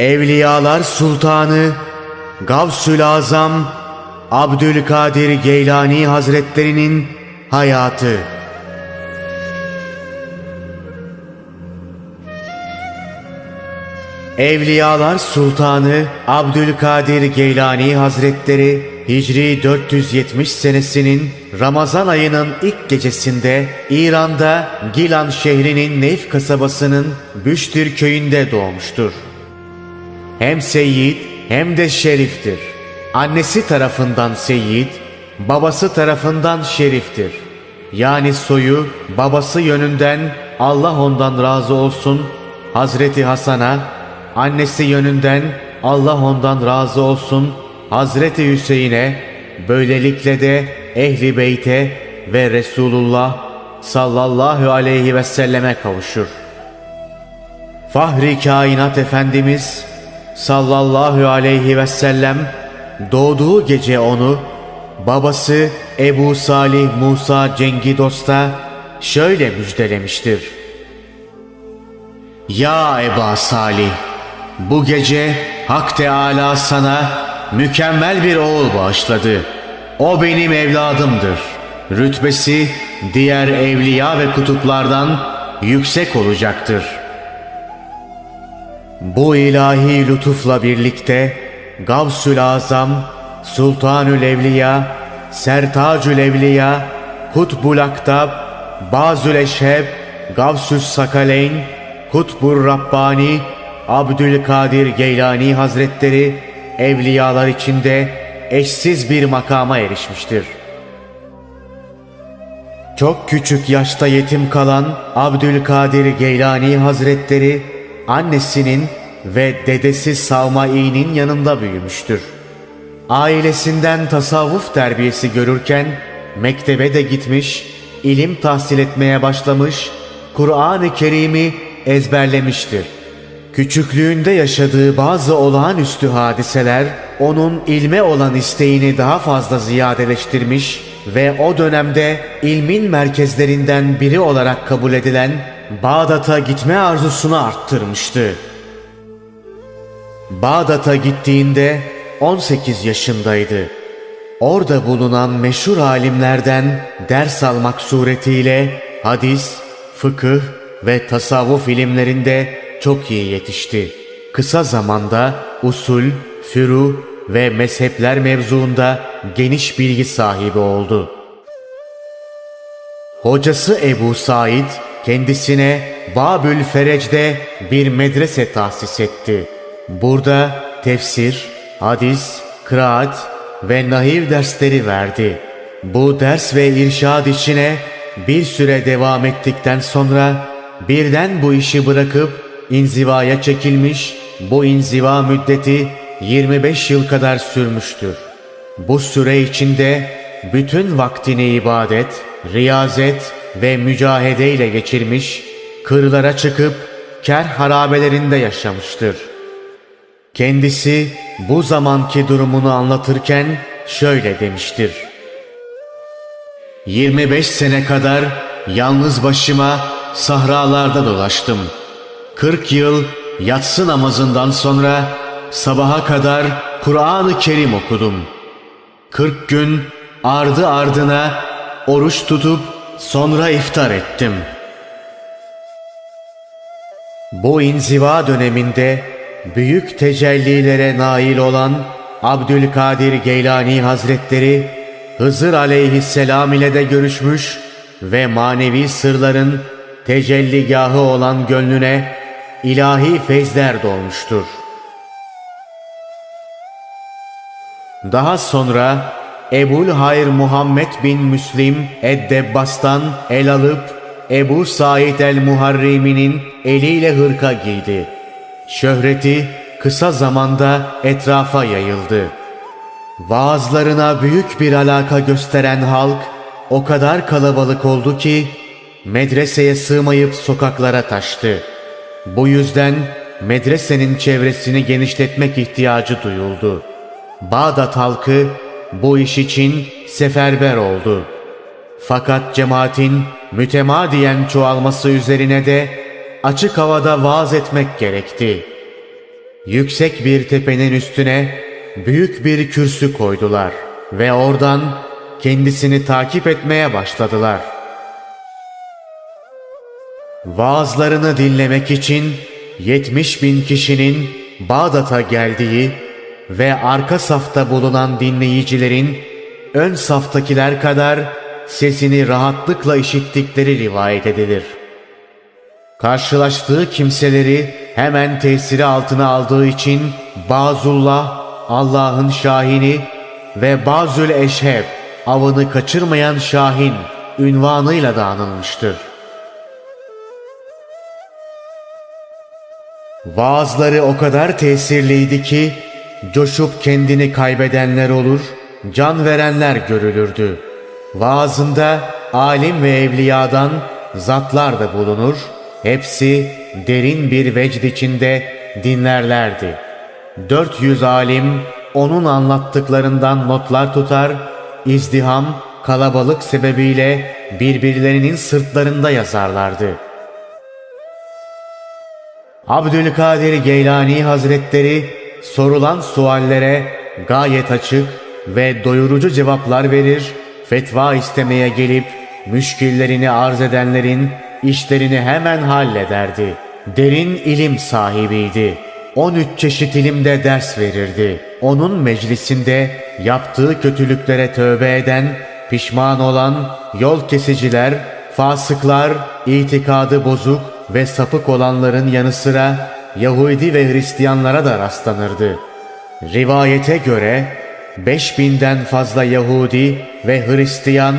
Evliyalar Sultanı Gavsül Azam Abdülkadir Geylani Hazretlerinin hayatı. Evliyalar Sultanı Abdülkadir Geylani Hazretleri Hicri 470 senesinin Ramazan ayının ilk gecesinde İran'da Gilan şehrinin Neyf kasabasının Büştür köyünde doğmuştur. Hem Seyyid hem de Şerif'tir. Annesi tarafından Seyyid, babası tarafından Şerif'tir. Yani soyu babası yönünden Allah ondan razı olsun Hazreti Hasan'a, annesi yönünden Allah ondan razı olsun Hazreti Hüseyin'e, böylelikle de Ehli Beyt'e ve Resulullah sallallahu aleyhi ve selleme kavuşur. Fahri kainat Efendimiz sallallahu aleyhi ve sellem doğduğu gece onu babası Ebu Salih Musa Cengi Dost'a şöyle müjdelemiştir. Ya Eba Salih bu gece Hak Teala sana mükemmel bir oğul bağışladı. O benim evladımdır. Rütbesi diğer evliya ve kutuplardan yüksek olacaktır.'' Bu ilahi lütufla birlikte Gavsül Azam, Sultanül Evliya, Sertacül Evliya, Kutbul Aktab, Bazül Eşheb, Gavsüs Sakaleyn, Kutbur Rabbani, Abdülkadir Geylani Hazretleri evliyalar içinde eşsiz bir makama erişmiştir. Çok küçük yaşta yetim kalan Abdülkadir Geylani Hazretleri annesinin ve dedesi Savmai'nin yanında büyümüştür. Ailesinden tasavvuf terbiyesi görürken mektebe de gitmiş, ilim tahsil etmeye başlamış, Kur'an-ı Kerim'i ezberlemiştir. Küçüklüğünde yaşadığı bazı olağanüstü hadiseler onun ilme olan isteğini daha fazla ziyadeleştirmiş ve o dönemde ilmin merkezlerinden biri olarak kabul edilen Bağdat'a gitme arzusunu arttırmıştı. Bağdat'a gittiğinde 18 yaşındaydı. Orada bulunan meşhur alimlerden ders almak suretiyle hadis, fıkıh ve tasavvuf ilimlerinde çok iyi yetişti. Kısa zamanda usul, furu ve mezhepler mevzuunda geniş bilgi sahibi oldu. Hocası Ebu Said kendisine Babül Ferec'de bir medrese tahsis etti. Burada tefsir, hadis, kıraat ve nahiv dersleri verdi. Bu ders ve irşad işine bir süre devam ettikten sonra birden bu işi bırakıp inzivaya çekilmiş, bu inziva müddeti 25 yıl kadar sürmüştür. Bu süre içinde bütün vaktini ibadet, riyazet ve mücahedeyle geçirmiş, kırlara çıkıp ker harabelerinde yaşamıştır. Kendisi bu zamanki durumunu anlatırken şöyle demiştir. 25 sene kadar yalnız başıma sahralarda dolaştım. 40 yıl yatsı namazından sonra sabaha kadar Kur'an-ı Kerim okudum. 40 gün ardı ardına oruç tutup sonra iftar ettim. Bu inziva döneminde büyük tecellilere nail olan Abdülkadir Geylani Hazretleri Hızır aleyhisselam ile de görüşmüş ve manevi sırların tecelligahı olan gönlüne ilahi feyzler dolmuştur. Daha sonra Ebul Hayr Muhammed bin Müslim Eddebbas'tan el alıp Ebu Said el-Muharrimi'nin eliyle hırka giydi. Şöhreti kısa zamanda etrafa yayıldı. Vaazlarına büyük bir alaka gösteren halk o kadar kalabalık oldu ki medreseye sığmayıp sokaklara taştı. Bu yüzden medresenin çevresini genişletmek ihtiyacı duyuldu. Bağdat halkı bu iş için seferber oldu. Fakat cemaatin mütemadiyen çoğalması üzerine de açık havada vaaz etmek gerekti. yüksek bir tepenin üstüne büyük bir kürsü koydular ve oradan kendisini takip etmeye başladılar. Vaazlarını dinlemek için 70 bin kişinin Bağdat'a geldiği ve arka safta bulunan dinleyicilerin ön saftakiler kadar sesini rahatlıkla işittikleri rivayet edilir. Karşılaştığı kimseleri hemen tesiri altına aldığı için Bazullah, Allah'ın Şahini ve Bazül Eşheb, avını kaçırmayan Şahin ünvanıyla da anılmıştır. Vaazları o kadar tesirliydi ki coşup kendini kaybedenler olur, can verenler görülürdü. Vaazında alim ve evliyadan zatlar da bulunur, hepsi derin bir vecd içinde dinlerlerdi. 400 alim onun anlattıklarından notlar tutar, izdiham, kalabalık sebebiyle birbirlerinin sırtlarında yazarlardı.'' Abdülkadir Geylani Hazretleri sorulan suallere gayet açık ve doyurucu cevaplar verir, fetva istemeye gelip müşkillerini arz edenlerin işlerini hemen hallederdi. Derin ilim sahibiydi. 13 çeşit ilimde ders verirdi. Onun meclisinde yaptığı kötülüklere tövbe eden, pişman olan yol kesiciler, fasıklar, itikadı bozuk, ve sapık olanların yanı sıra Yahudi ve Hristiyanlara da rastlanırdı. Rivayete göre 5000'den fazla Yahudi ve Hristiyan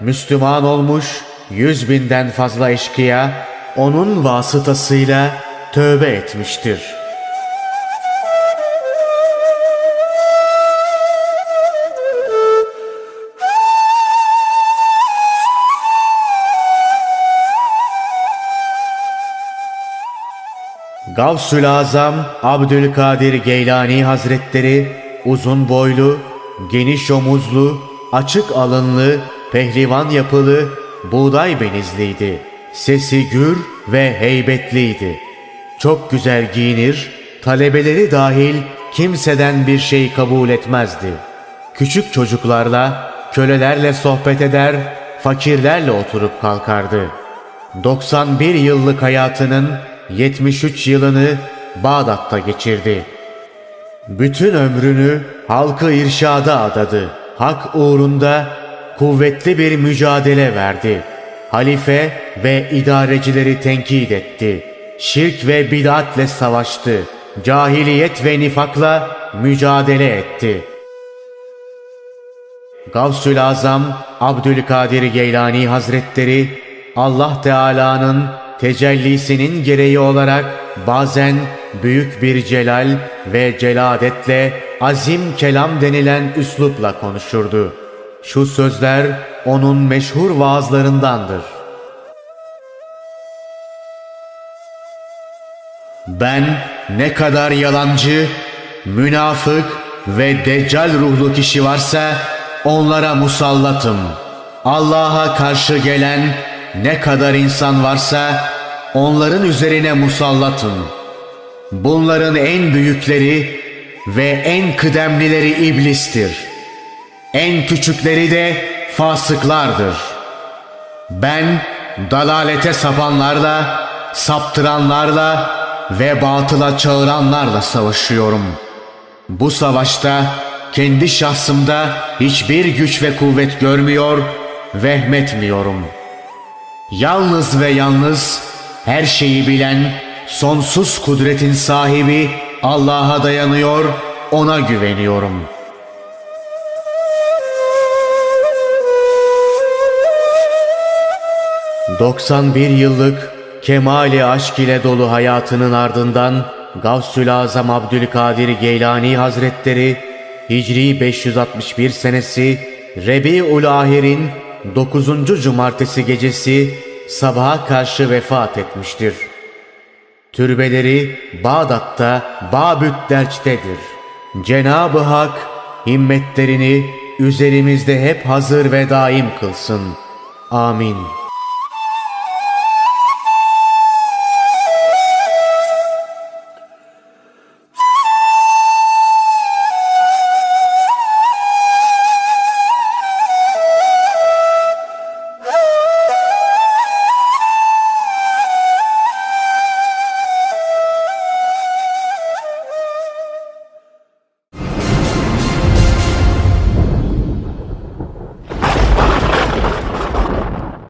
Müslüman olmuş, 100 binden fazla eşkıya onun vasıtasıyla tövbe etmiştir.'' Gavsül Azam Abdülkadir Geylani Hazretleri uzun boylu, geniş omuzlu, açık alınlı, pehlivan yapılı, buğday benizliydi. Sesi gür ve heybetliydi. Çok güzel giyinir, talebeleri dahil kimseden bir şey kabul etmezdi. Küçük çocuklarla, kölelerle sohbet eder, fakirlerle oturup kalkardı. 91 yıllık hayatının 73 yılını Bağdat'ta geçirdi. Bütün ömrünü halkı irşada adadı. Hak uğrunda kuvvetli bir mücadele verdi. Halife ve idarecileri tenkit etti. Şirk ve bid'atle savaştı. Cahiliyet ve nifakla mücadele etti. Gavsül Azam Abdülkadir Geylani Hazretleri Allah Teala'nın tecellisinin gereği olarak bazen büyük bir celal ve celadetle azim kelam denilen üslupla konuşurdu. Şu sözler onun meşhur vaazlarındandır. Ben ne kadar yalancı, münafık ve deccal ruhlu kişi varsa onlara musallatım. Allah'a karşı gelen ne kadar insan varsa onların üzerine musallatın. Bunların en büyükleri ve en kıdemlileri iblistir. En küçükleri de fasıklardır. Ben dalalete sapanlarla, saptıranlarla ve batıla çağıranlarla savaşıyorum. Bu savaşta kendi şahsımda hiçbir güç ve kuvvet görmüyor, vehmetmiyorum.'' Yalnız ve yalnız her şeyi bilen, sonsuz kudretin sahibi Allah'a dayanıyor, ona güveniyorum. ...91 yıllık kemali aşk ile dolu hayatının ardından... ...Gavsül Azam Abdülkadir Geylani Hazretleri... ...Hicri 561 senesi... ...Rebi'ul Ahir'in 9. cumartesi gecesi sabaha karşı vefat etmiştir. Türbeleri Bağdat'ta Babüt Derç'tedir. Cenab-ı Hak himmetlerini üzerimizde hep hazır ve daim kılsın. Amin.